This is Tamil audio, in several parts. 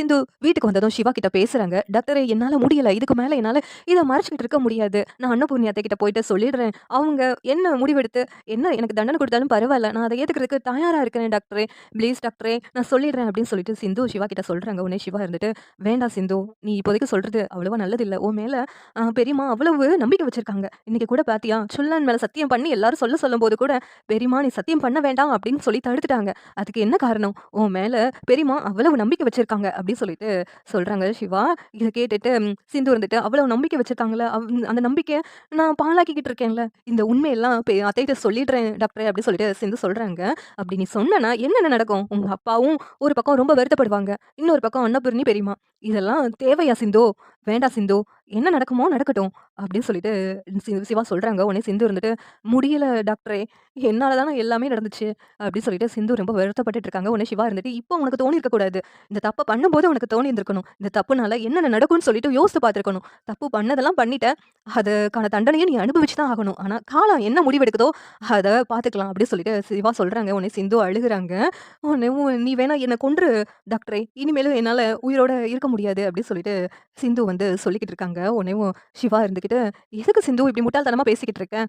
சிந்து வீட்டுக்கு வந்ததும் சிவா கிட்ட பேசுறாங்க. டாக்டரே என்னால முடியல. இதுக்கு மேல என்னால இதை மறைச்சிக்கிட்டு இருக்க முடியாது. நான் அன்னபூர்ணி அத்தைகிட்ட போயிட்டு சொல்லிடுறேன். அவங்க என்ன முடிவெடுத்து என்ன எனக்கு தண்டனை கொடுத்தாலும் பரவாயில்ல நான் அதை ஏத்துக்கிறதுக்கு தயாரா இருக்கிறேன் டாக்டரே. ப்ளீஸ் டாக்டரே நான் சொல்லிடுறேன் அப்படின்னு சொல்லிட்டு சிந்து சிவா கிட்ட சொல்றாங்க. உடனே சிவா இருந்துட்டு, "வேண்டாம் சிந்து. நீ இப்போதைக்கு சொல்றது அவ்வளவா நல்லதில்லை உன் மேல பெரியமா பெரியம்மா அவ்வளவு நம்பிக்கை வச்சிருக்காங்க. இன்னைக்கு கூட பாத்தியா, சுல்லான் மேல சத்தியம் பண்ணி எல்லாரும் சொல்ல சொல்லும்போது கூட, பெரியம்மா நீ சத்தியம் பண்ண வேண்டாம் அப்படின்னு சொல்லி தடுத்துட்டாங்க. அதுக்கு என்ன காரணம்? உன் மேல பெரியம்மா அவ்வளவு நம்பிக்கை வச்சிருக்காங்க." அப்படின்னு சொல்லிட்டு சொல்றாங்க சிவா. இதை கேட்டுட்டு சிந்து வந்துட்டு "அவ்வளவு நம்பிக்கை வச்சுருக்காங்களே அந்த நம்பிக்கையை நான் பாழாக்கிக்கிட்டு இருக்கேன்ல. இந்த உண்மையெல்லாம் அத்தைகிட்ட சொல்லிடுறேன் டாக்டரே." அப்படின்னு சொல்லிட்டு சிந்து சொல்றாங்க. "அப்படி நீ சொன்னனா என்னென்ன நடக்கும்? உங்கள் அப்பாவும் ஒரு பக்கம் ரொம்ப வருத்தப்படுவாங்க. இன்னொரு பக்கம் அன்னபூரணி, பெரியமா இதெல்லாம் தேவையா சிந்தோ வேண்டாம் சிந்தோ என்ன நடக்குமோ நடக்கட்டும்." அப்படின்னு சொல்லிட்டு சி சிவா சொல்றாங்க. உடனே சிந்து இருந்துட்டு, "முடியல டாக்டரே. என்னால தான எல்லாமே நடந்துச்சு." அப்படின்னு சொல்லிட்டு சிந்து ரொம்ப வருத்தப்பட்டுட்டு இருக்காங்க. உடனே சிவா இருந்துட்டு, "இப்போ உனக்கு தோணியிருக்க கூடாது. இந்த தப்ப பண்ணும்போது உனக்கு தோணியிருந்திருக்கணும். இந்த தப்புனால என்னென்ன நடக்கும்னு சொல்லிட்டு யோசித்து பார்த்துருக்கணும். தப்பு பண்ணதெல்லாம் பண்ணிட்ட. அதுக்கான தண்டனையும் நீ அனுபவிச்சு தான் ஆகணும். ஆனா காலம் என்ன முடிவெடுக்குதோ அத பார்த்துக்கலாம்." அப்படின்னு சொல்லிட்டு சிவா சொல்றாங்க. உடனே சிந்து அழுகுறாங்க. உடனே "உ நீ வேணா என்ன கொன்று டாக்டரே. இனிமேலும் என்னால உயிரோட இருக்க முடியாது." அப்படின்னு சொல்லிட்டு சிந்து வந்து சொல்லிக்கிட்டு இருக்காங்க. உன்னையும் சிவா இருந்துக்கிட்டு "எதுக்கு சிந்து இப்படி முட்டாள்தனமா பேசிக்கிட்டு இருக்கேன்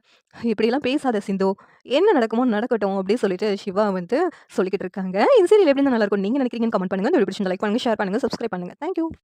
இப்படிலாம் பேசாத சிந்து. என்ன நடக்குமோ நடக்கட்டும்." அப்படின்னு சொல்லிட்டு சிவா வந்து சொல்லிக்கிட்டு இருக்காங்க. இந்த சீரியல் எப்படி நல்லா இருக்கும் நீங்க நினைக்கிறீங்கன்னு கமெண்ட் பண்ணுங்க. இந்த வீடியோ லைக் பண்ணுங்க, ஷேர் பண்ணுங்க, சப்ஸ்கிரைப் பண்ணுங்க. Thank you.